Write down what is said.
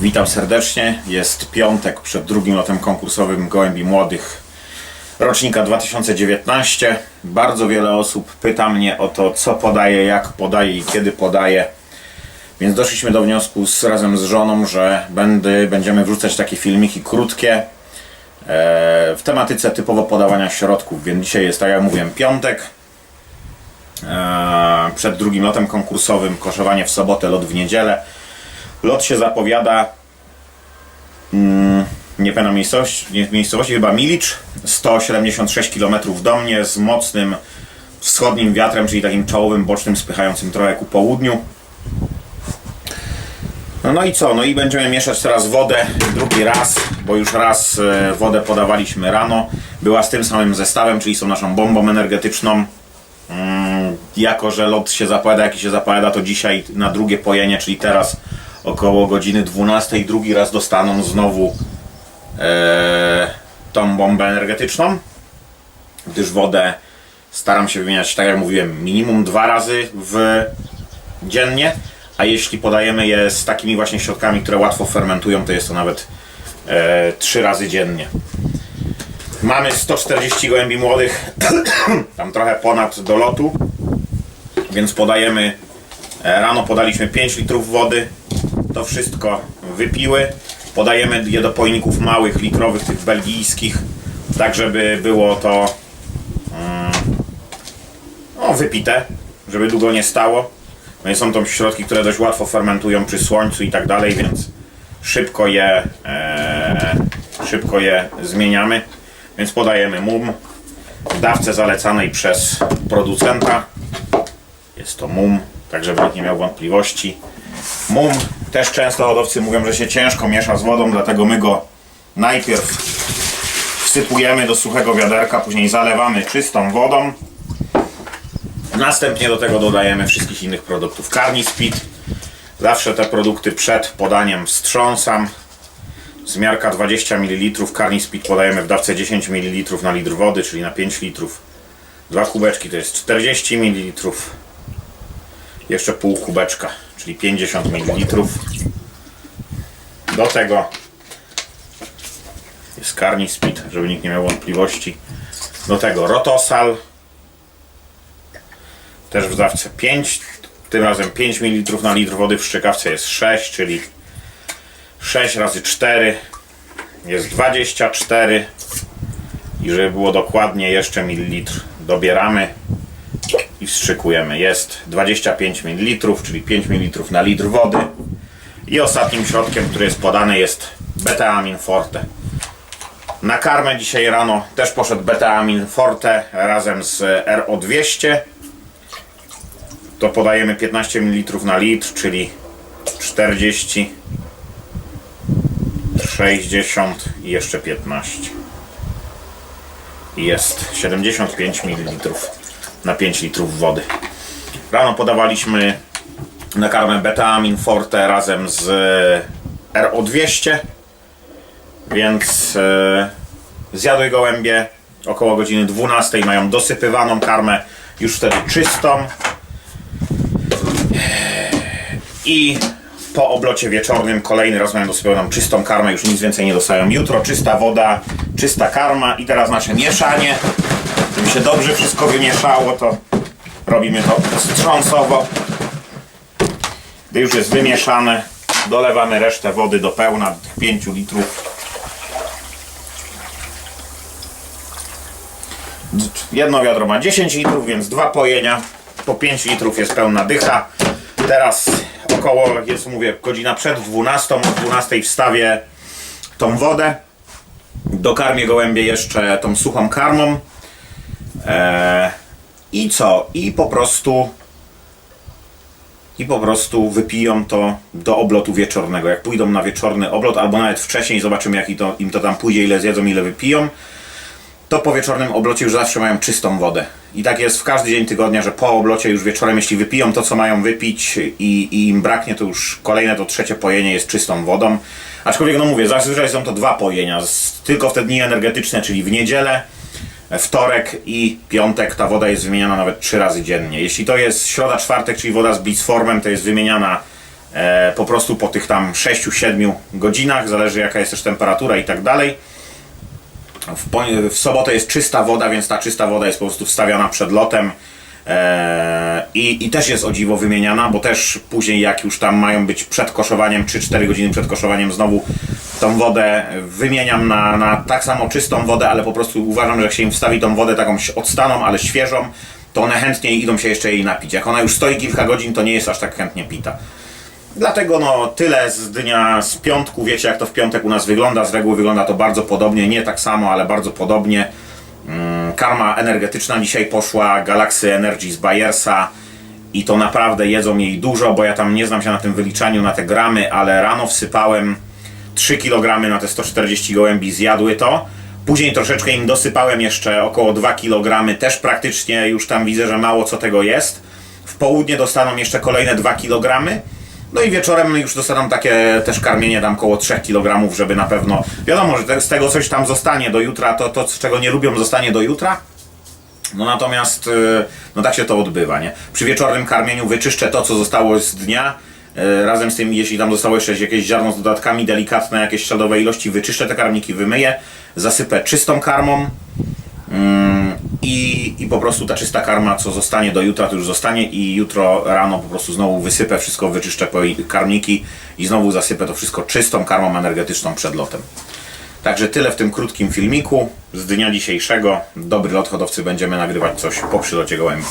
Witam serdecznie. Jest piątek przed drugim lotem konkursowym Gołębi Młodych rocznika 2019. Bardzo wiele osób pyta mnie o to, co podaję, jak podaję i kiedy podaję. Więc doszliśmy do wniosku z, razem z żoną, że będę, będziemy wrzucać takie filmiki krótkie e, w tematyce typowo podawania środków. Więc dzisiaj jest, tak jak mówiłem, piątek. E, przed drugim lotem konkursowym, koszowanie w sobotę, lot w niedzielę. Lot się zapowiada. Mm, nie pamiętam miejscowości, miejscowości chyba Milicz, 176 km do mnie z mocnym wschodnim wiatrem, czyli takim czołowym, bocznym, spychającym trochę ku południu. No, no i co? No i będziemy mieszać teraz wodę drugi raz, bo już raz e, wodę podawaliśmy rano. Była z tym samym zestawem, czyli tą naszą bombą energetyczną. Mm, jako, że lot się zapowiada, jaki się zapowiada, to dzisiaj na drugie pojenie, czyli teraz około godziny 12, drugi raz dostaną znowu e, tą bombę energetyczną, gdyż wodę staram się wymieniać, tak jak mówiłem, minimum dwa razy w dziennie, a jeśli podajemy je z takimi właśnie środkami, które łatwo fermentują, to jest to nawet e, trzy razy dziennie. Mamy 140 gołębi młodych, tam trochę ponad do lotu, więc podajemy, e, rano podaliśmy 5 litrów wody, to wszystko wypiły. Podajemy je do pojników małych, litrowych, tych belgijskich, tak żeby było to mm, no, wypite, żeby długo nie stało. No i są to środki, które dość łatwo fermentują przy słońcu i tak dalej, więc szybko je, e, szybko je zmieniamy. Więc podajemy mum w dawce zalecanej przez producenta. Jest to mum, tak żeby nikt nie miał wątpliwości. Mum też często hodowcy mówią, że się ciężko miesza z wodą, dlatego my go najpierw wsypujemy do suchego wiaderka, później zalewamy czystą wodą. Następnie do tego dodajemy wszystkich innych produktów. Carni Speed. Zawsze te produkty przed podaniem wstrząsam. Zmiarka 20 ml. Carni Speed podajemy w dawce 10 ml na litr wody, czyli na 5 litrów. Dwa kubeczki to jest 40 ml. Jeszcze pół kubeczka, czyli 50 ml. Do tego jest Carni Speed, żeby nikt nie miał wątpliwości. Do tego Rotosal. Też w dawce 5. Tym razem 5 ml na litr wody. W szczekawce jest 6, czyli 6 razy 4 jest 24. I żeby było dokładnie jeszcze mililitr dobieramy i wstrzykujemy. Jest 25 ml, czyli 5 ml na litr wody. I ostatnim środkiem, który jest podany jest beta-amin forte. Na karmę dzisiaj rano też poszedł beta-amin forte razem z RO200. To podajemy 15 ml na litr, czyli 40, 60 i jeszcze 15. I jest 75 ml na 5 litrów wody. Rano podawaliśmy na karmę beta-amin forte razem z RO200, więc e, zjadły gołębie około godziny 12 mają dosypywaną karmę, już wtedy czystą i po oblocie wieczornym kolejny raz mają dosypioną czystą karmę, już nic więcej nie dostają. Jutro czysta woda, czysta karma i teraz nasze mieszanie. Żeby się dobrze wszystko wymieszało, to robimy to wstrząsowo. Gdy już jest wymieszane, dolewamy resztę wody do pełna, 5 litrów. Jedno wiadro ma 10 litrów, więc dwa pojenia. Po 5 litrów jest pełna dycha. Teraz około, jest mówię, godzina przed 12, o 12 wstawię tą wodę. Dokarmię gołębie jeszcze tą suchą karmą. Eee, I co? I po prostu i po prostu wypiją to do oblotu wieczornego. Jak pójdą na wieczorny oblot, albo nawet wcześniej, zobaczymy jak to, im to tam pójdzie, ile zjedzą, ile wypiją, to po wieczornym oblocie już zawsze mają czystą wodę. I tak jest w każdy dzień tygodnia, że po oblocie już wieczorem, jeśli wypiją to, co mają wypić i, i im braknie, to już kolejne, to trzecie pojenie jest czystą wodą. Aczkolwiek, no mówię, zazwyczaj są to dwa pojenia, z, tylko w te dni energetyczne, czyli w niedzielę, wtorek i piątek ta woda jest wymieniana nawet trzy razy dziennie. Jeśli to jest środa, czwartek, czyli woda z Blitzformem, to jest wymieniana e, po prostu po tych tam 6-7 godzinach, zależy jaka jest też temperatura i tak dalej. W, w sobotę jest czysta woda, więc ta czysta woda jest po prostu wstawiana przed lotem. Eee, i, I też jest o dziwo wymieniana, bo też później jak już tam mają być przed koszowaniem, 3-4 godziny przed koszowaniem znowu tą wodę wymieniam na, na tak samo czystą wodę, ale po prostu uważam, że jak się im wstawi tą wodę taką odstaną, ale świeżą, to one chętniej idą się jeszcze jej napić. Jak ona już stoi kilka godzin, to nie jest aż tak chętnie pita. Dlatego no tyle z dnia z piątku. Wiecie jak to w piątek u nas wygląda. Z reguły wygląda to bardzo podobnie. Nie tak samo, ale bardzo podobnie. Mm, Karma energetyczna dzisiaj poszła. Galaxy Energy z Bayersa. I to naprawdę jedzą jej dużo, bo ja tam nie znam się na tym wyliczaniu, na te gramy, ale rano wsypałem 3 kg na te 140 gołębi, zjadły to. Później troszeczkę im dosypałem jeszcze około 2 kg, też praktycznie już tam widzę, że mało co tego jest. W południe dostaną jeszcze kolejne 2 kg. No i wieczorem już dostaną takie też karmienie tam około 3 kg, żeby na pewno, wiadomo, że z tego coś tam zostanie do jutra, to, to czego nie lubią zostanie do jutra. No natomiast, y, no tak się to odbywa, nie? Przy wieczornym karmieniu wyczyszczę to, co zostało z dnia. Y, Razem z tym, jeśli tam zostało jeszcze jakieś ziarno z dodatkami, delikatne, jakieś śladowe ilości, wyczyszczę te karmniki, wymyję, zasypę czystą karmą mm, i, i po prostu ta czysta karma, co zostanie do jutra, to już zostanie i jutro rano po prostu znowu wysypę wszystko, wyczyszczę karmniki i znowu zasypę to wszystko czystą karmą energetyczną przed lotem. Także tyle w tym krótkim filmiku z dnia dzisiejszego. Dobry lot hodowcy, będziemy nagrywać coś po przylocie gołębi.